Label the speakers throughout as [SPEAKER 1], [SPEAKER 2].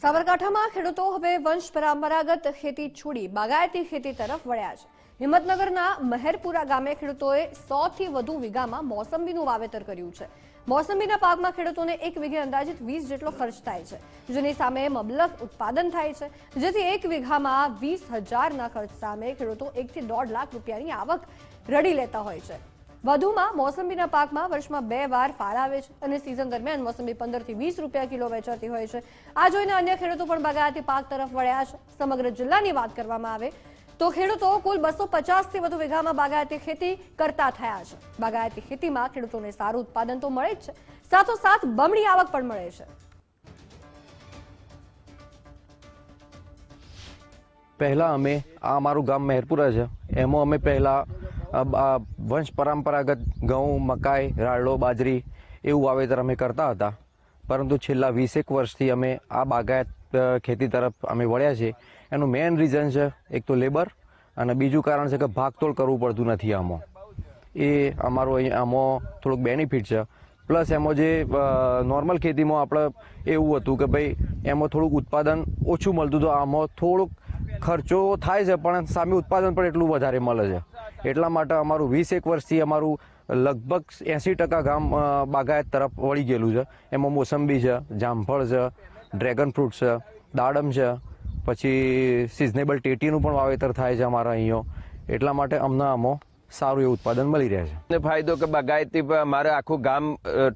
[SPEAKER 1] સાબરકાંઠામાં ખેડૂતો હવે વંશ પરંપરાગત ખેતી છોડી બાગાયતી ખેતી તરફ વળ્યા છે. હિંમતનગરના મહેરપુરા ગામે ખેડૂતોએ સો થી વધુ વીઘામાં મોસંબીનું વાવેતર કર્યું છે. મોસંબીના પાકમાં ખેડૂતોને એક વીઘે અંદાજિત વીસ જેટલો ખર્ચ થાય છે, જેની સામે મબલક ઉત્પાદન થાય છે, જેથી એક વીઘામાં વીસ હજારના ખર્ચ સામે ખેડૂતો એકથી દોઢ લાખ રૂપિયાની આવક રડી લેતા હોય છે. વધુમાં મોસંબીના પાકમાં વર્ષમાં બે વાર ફાળ આવે છે અને સિઝન દરમિયાન મોસંબી પંદરથી વીસ રૂપિયા કિલો વેચાતી હોય છે. આ જોઈને અન્ય ખેડૂતો પણ બાગાયતી પાક તરફ વળ્યા છે. સમગ્ર જિલ્લાની વાત કરવામાં આવે તો ખેડૂતો કુલ બસો પચાસથી વધુ વીઘામાં બાગાયતી ખેતી કરતા થયા છે. બાગાયતી ખેતીમાં ખેડૂતોને સારું ઉત્પાદન તો મળે જ છે. સાથોસાથ બમણી આવક પણ મળે છે.
[SPEAKER 2] પહેલાં અમે, આ અમારું ગામ મહેરપુરા છે. એમાં અમે પહેલાં વંશ પરંપરાગત ઘઉં, મકાઈ રાળો બાજરી એવું વાવેતર અમે કરતા હતા. પરંતુ છેલ્લા વીસેક વર્ષથી અમે આ બાગાયત ખેતી તરફ અમે વળ્યા છીએ એનું મેઇન રીઝન છે એક તો લેબર અને બીજું કારણ છે કે ભાગતોડ કરવું પડતું નથી આમાં. એ અમારો આમાં થોડુંક બેનિફિટ છે. પ્લસ એમાં જે નોર્મલ ખેતીમાં આપણે એવું હતું કે ભાઈ, એમાં થોડુંક ઉત્પાદન ઓછું મળતું હતું આમાં થોડુંક ખર્ચો થાય છે, પણ સામે ઉત્પાદન પણ એટલું વધારે મળે છે. એટલા માટે અમારું વીસ એક વર્ષથી અમારું લગભગ એંસી ટકા ગામ બાગાયત તરફ વળી ગયેલું છે. એમાં મોસંબી છે, જામફળ છે, ડ્રેગન ફ્રૂટ છે, દાડમ છે, પછી સિઝનેબલ ટેટીનું પણ વાવેતર થાય છે અમારા અહીંયા. એટલા માટે અમને આમાં સારું એવું ઉત્પાદન મળી રહે છે.
[SPEAKER 3] અને ફાયદો કે બાગાયતી અમારે આખું ગામ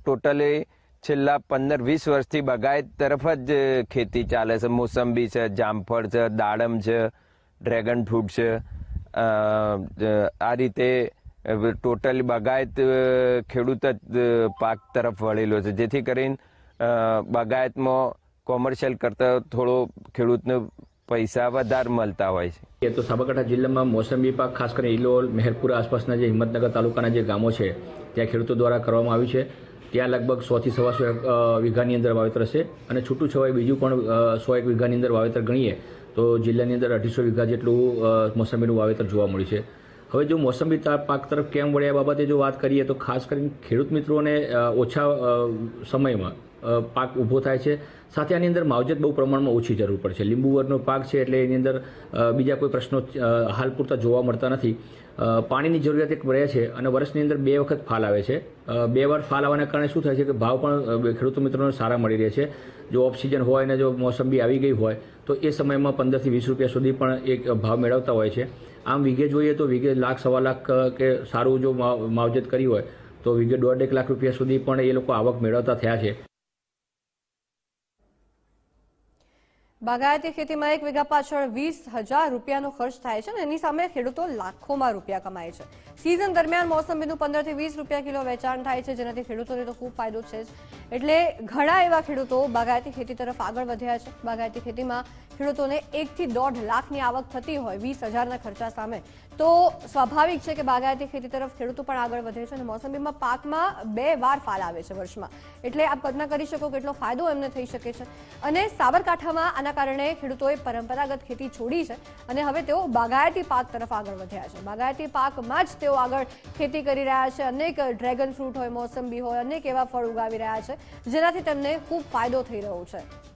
[SPEAKER 3] ટોટલી છેલ્લા પંદર વીસ વર્ષથી બગાયત તરફ જ ખેતી ચાલે છે. મોસંબી છે, જામફળ છે, દાડમ છે, ડ્રેગન ફ્રૂટ છે. આ રીતે ટોટલી બગાયત ખેડૂત જ પાક તરફ વળેલો છે. જેથી કરીને બાગાયતમાં કોમર્શિયલ કરતાં થોડો ખેડૂતને પૈસા વધારે મળતા હોય છે.
[SPEAKER 4] એ તો સાબરકાંઠા જિલ્લામાં મોસંબી પાક ખાસ કરીને ઇલોલ મહેરપુરા આસપાસના જે હિંમતનગર તાલુકાના જે ગામો છે ત્યાં ખેડૂતો દ્વારા કરવામાં આવ્યું છે. ત્યાં લગભગ સોથી સવા સો અ, વીઘાની અંદર વાવેતર હશે. અને છૂટું છવાય બીજું પણ સો એક વીઘાની અંદર વાવેતર ગણીએ તો જિલ્લાની અંદર અઢીસો વીઘા જેટલું મોસંબીનું વાવેતર જોવા મળ્યું છે. હવે જો મોસંબી પાક તરફ કેમ વળ્યા બાબતે જો વાત કરીએ તો ખાસ કરીને ખેડૂત મિત્રોને ઓછા સમયમાં પાક ઊભો થાય છે. સાથે આની અંદર માવજત બહુ પ્રમાણમાં ઓછી જરૂર પડશે લીંબુવરનો પાક છે એટલે એની અંદર બીજા કોઈ પ્રશ્નો હાલ પૂરતા જોવા મળતા નથી. પાણીની જરૂરિયાત એક રહે છે અને વર્ષની અંદર બે વખત ફાલ આવે છે. બે વાર ફાલ આવવાના કારણે શું થાય છે કે ભાવ પણ ખેડૂત મિત્રોને સારા મળી રહે છે. જો ઓફ સિઝન હોય અને જો મોસંબી આવી ગઈ હોય, તો એ સમયમાં પંદરથી વીસ રૂપિયા સુધી પણ એક ભાવ મેળવતા હોય છે. આમ વીઘે જોઈએ તો વીઘે લાખ, સવા લાખ કે સારું જો માવજત કરી હોય, તો વીઘે દોઢ એક લાખ રૂપિયા સુધી પણ એ લોકો આવક મેળવતા થયા છે.
[SPEAKER 1] બાગાયતી ખેતીમાં એક વીઘા પાછળ વીસ હજાર રૂપિયાનો ખર્ચ થાય છે અને એની સામે ખેડૂતો લાખોમાં રૂપિયા કમાય છે. સિઝન દરમિયાન મોસંબીનું પંદરથી વીસ રૂપિયા કિલો વેચાણ થાય છે, જેનાથી ખેડૂતોને તો ખૂબ ફાયદો છે જ. એટલે ઘણા એવા ખેડૂતો બાગાયતી ખેતી તરફ આગળ વધ્યા છે. બાગાયતી ખેતીમાં ખેડૂતોને એકથી દોઢ લાખની આવક થતી હોય વીસ હજારના ખર્ચા સામે. તો સ્વાભાવિક છે કે બાગાયતી ખેતી તરફ ખેડૂતો પણ આગળ વધે છે અને મોસંબીમાં પાકમાં બે વાર ફાલ આવે છે વર્ષમાં. એટલે આપ કલ્પના કરી શકો કેટલો ફાયદો એમને થઈ શકે છે. અને સાબરકાંઠામાં આના કારણે ખેડૂતોએ પરંપરાગત ખેતી છોડી છે અને હવે તેઓ બાગાયતી પાક તરફ આગળ વધ્યા છે. બાગાયતી પાકમાં જ તેઓ આગળ ખેતી કરી રહ્યા છે. અનેક ડ્રેગન ફ્રૂટ હોય, મોસંબી હોય, અનેક એવા ફળ ઉગાવી રહ્યા છે, જેનાથી તેમને ખૂબ ફાયદો થઈ રહ્યો છે.